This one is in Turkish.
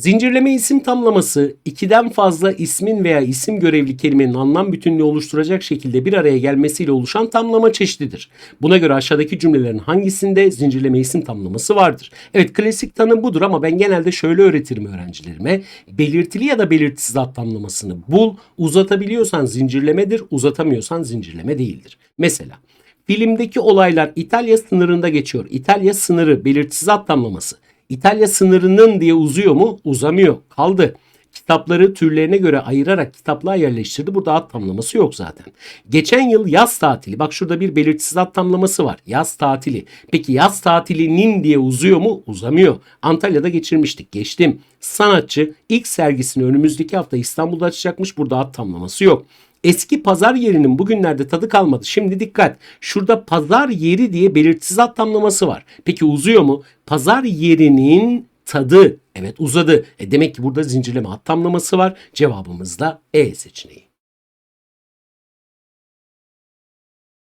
Zincirleme isim tamlaması ikiden fazla ismin veya isim görevli kelimenin anlam bütünlüğü oluşturacak şekilde bir araya gelmesiyle oluşan tamlama çeşididir. Buna göre aşağıdaki cümlelerin hangisinde zincirleme isim tamlaması vardır? Evet klasik tanım budur ama ben genelde şöyle öğretirim öğrencilerime. Belirtili ya da belirtisiz ad tamlamasını bul. Uzatabiliyorsan zincirlemedir, uzatamıyorsan zincirleme değildir. Mesela filmdeki olaylar İtalya sınırında geçiyor. İtalya sınırı belirtisiz ad tamlaması. İtalya sınırının diye uzuyor mu? Uzamıyor. Kaldı. Kitapları türlerine göre ayırarak kitaplığa yerleştirdi. Burada ad tamlaması yok zaten. Geçen yıl yaz tatili. Bak şurada bir belirtisiz ad tamlaması var. Yaz tatili. Peki yaz tatilinin diye uzuyor mu? Uzamıyor. Antalya'da geçirmiştik. Geçtim. Sanatçı ilk sergisini önümüzdeki hafta İstanbul'da açacakmış. Burada ad tamlaması yok. Eski pazar yerinin bugünlerde tadı kalmadı. Şimdi dikkat. Şurada pazar yeri diye belirtisiz ad tamlaması var. Peki uzuyor mu? Pazar yerinin tadı. Evet uzadı. E demek ki burada zincirleme ad tamlaması var. Cevabımız da E seçeneği.